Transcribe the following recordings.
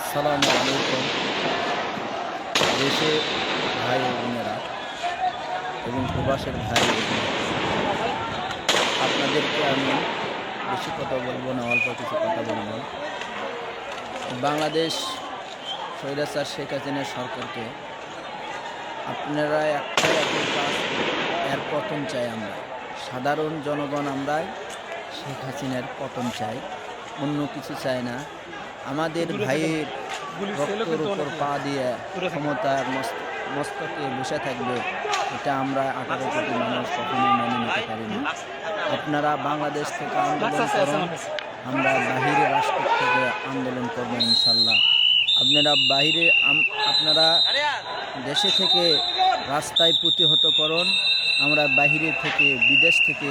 আসসালামু আলাইকুম। দেশে ভাই বোনেরা এবং প্রবাসের ভাই আপনাদেরকে আমি বেশি কথা বলব না, অল্প কিছু কথা বলব। বাংলাদেশ স্বৈরাচার শেখ হাসিনা সরকারকে আপনারা একটাই একই কাজ এর পতন চাই আমরা। সাধারণ জনগণ আমরা শেখ হাসিনার পতন চাই, অন্য কিছু চাই না। আমাদের ভাইয়ের রক্তের উপর পা দিয়ে ক্ষমতার মস্তকে বসে থাকবে এটা আমরা আঠারো কোটি মানুষ কখনোই মেনে নিতে পারি না। আপনারা বাংলাদেশ থেকে আন্দোলন করুন আমরা বাহিরে রাষ্ট্র থেকে আন্দোলন করব ইনশাল্লাহ। আপনারা বাহিরে আপনারা দেশে থেকে রাস্তায় প্রতিহত করুন আমরা বাহিরে থেকে বিদেশ থেকে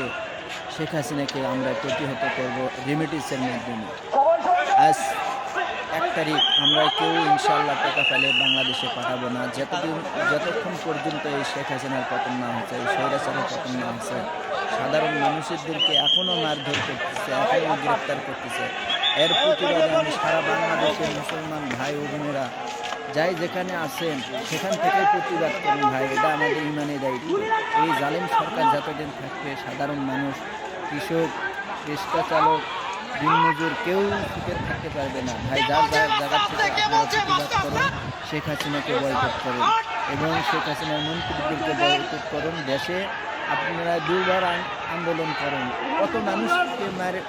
শেখ হাসিনাকে আমরা প্রতিহত করব রেমিটিসের মাধ্যমে। আজ এক তারিখ আমরা কেউ ইনশাল্লাহ টাকা পেলে বাংলাদেশে পাঠাবো না। যতদিন, যতক্ষণ পর্যন্ত এই শেখ হাসিনার পতন না হচ্ছে, এই স্বৈরাচারের পতন না হচ্ছে, সাধারণ মানুষদেরকে এখনও মারধর করতেছে, এখনও গ্রেপ্তার করতেছে। এর প্রতিবাদে আমি সারা বাংলাদেশের মুসলমান ভাই ও বোনেরা যাই যেখানে আছেন, সেখান থেকে প্রতিবাদ করুন ভাই, এটা আমাদের ইমানের দায়িত্ব। এই জালিম সরকার যতদিন থাকবে, সাধারণ মানুষ, কৃষক রিক্সা চালক দিনমজুর কেউ সুখে থাকতে পারবে না। ভাই, যার যার জায়গা থেকে প্রতিবাদ করুন, শেখ হাসিনাকে বয়কট করুন এবং শেখ হাসিনার মন্ত্রীদেরকে বয়কট করুন। দেশে আপনারা দুবার আন- আন্দোলন করেন। কত মানুষকে মারে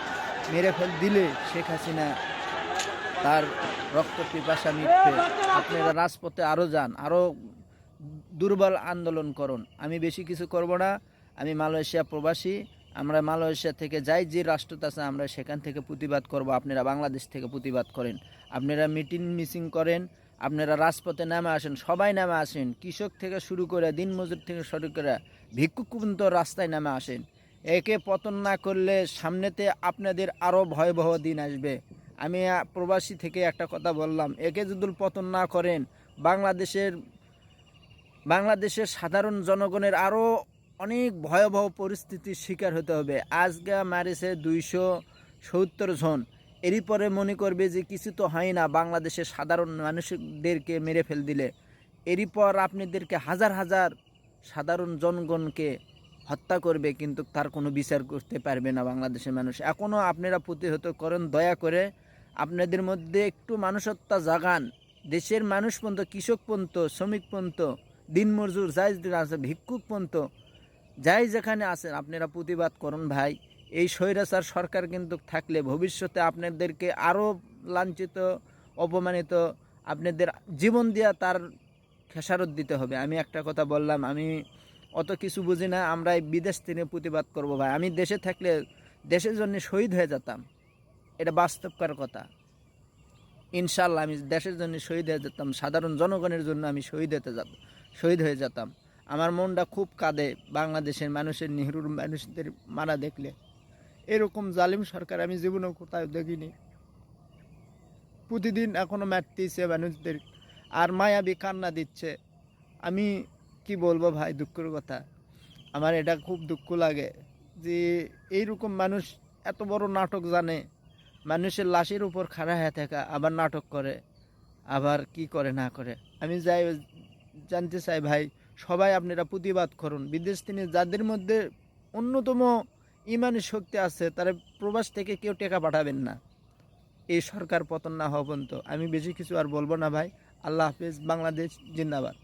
মেরে ফেল দিলে শেখ হাসিনা তার রক্ত পিপাসা মিটবে। আপনারা রাজপথে আরও যান আরও দুর্বল আন্দোলন করুন। আমি বেশি কিছু করব না। আমি মালয়েশিয়া প্রবাসী। আমরা মালয়েশিয়া থেকে যাই, যে রাষ্ট্রতে আছে, আমরা সেখান থেকে প্রতিবাদ করব। আপনারা বাংলাদেশ থেকে প্রতিবাদ করেন। আপনারা মিটিং মিসিং করেন, আপনারা রাজপথে নামে আসেন, সবাই নামে আসেন। কৃষক থেকে শুরু করে দিনমজুর থেকে শুরু করে ভিক্ষুক পর্যন্ত রাস্তায় নামে আসেন। একে পতন না করলে সামনেতে আপনাদের আরও ভয়াবহ দিন আসবে। আমি প্রবাসী থেকে একটা কথা বললাম, একে যদি পতন না করেন, বাংলাদেশের বাংলাদেশের সাধারণ জনগণের আরও অনেক ভয়াবহ পরিস্থিতির শিকার হতে হবে। আজকে মারিছে দুইশো সত্তর জন। এরই পরে মনে করবে যে কিছু তো হয় না, বাংলাদেশের সাধারণ মানুষদেরকে মেরে ফেল দিলে। এরই পর আপনাদেরকে হাজার হাজার সাধারণ জনগণকে হত্যা করবে, কিন্তু তার কোনো বিচার করতে পারবে না বাংলাদেশের মানুষ। এখনও আপনারা প্রতিহত করেন, দয়া করে আপনাদের মধ্যে একটু মানুষত্বা জাগান। দেশের মানুষ পর্যন্ত, কৃষক পর্যন্ত, শ্রমিক পর্যন্ত, দিনমজুর যেটা আছে, ভিক্ষুক পর্যন্ত যাই যেখানে আছেন, আপনারা প্রতিবাদ করুন ভাই। এই স্বৈরাচার সরকার কিন্তু থাকলে ভবিষ্যতে আপনাদেরকে আরও লাঞ্ছিত, অপমানিত, আপনাদের জীবন দিয়া তার খেসারত দিতে হবে। আমি একটা কথা বললাম, আমি অত কিছু বুঝি না আমরা এই বিদেশ থেকে প্রতিবাদ করব ভাই। আমি দেশে থাকলে দেশের জন্য শহীদ হয়ে যেতাম। এটা বাস্তবকার কথা। ইনশাল্লাহ আমি দেশের জন্য শহীদ হয়ে যেতাম। সাধারণ জনগণের জন্য আমি শহীদ হতে যেতাম শহীদ হয়ে যেতাম। আমার মনটা খুব কাঁদে বাংলাদেশের মানুষের, নেহরুর মানুষদের মারা দেখলে। এরকম জালিম সরকার আমি জীবনেও কোথাও দেখিনি। প্রতিদিন এখনও মারতেছে মানুষদের, আর মায়াবী কান্না দিচ্ছে। আমি কি বলব ভাই, দুঃখের কথা। আমার এটা খুব দুঃখ লাগে যে এইরকম মানুষ এত বড় নাটক জানে। মানুষের লাশের উপর খাড়া হয়ে থাকা, আবার নাটক করে, আবার কি করে না করে। আমি যাই, জানতে চাই ভাই সবাই আপনারা প্রতিবাদ করুন। বিদেশ তিনি যাদের মধ্যে অন্যতম ইমানি শক্তি আছে, তারা প্রবাস থেকে কেউ টেকা পাঠাবেন না। এই সরকার পতন না পর্যন্ত। আমি বেশি কিছু আর বলব না ভাই। আল্লাহ হাফিজ। বাংলাদেশ জিন্দাবাদ।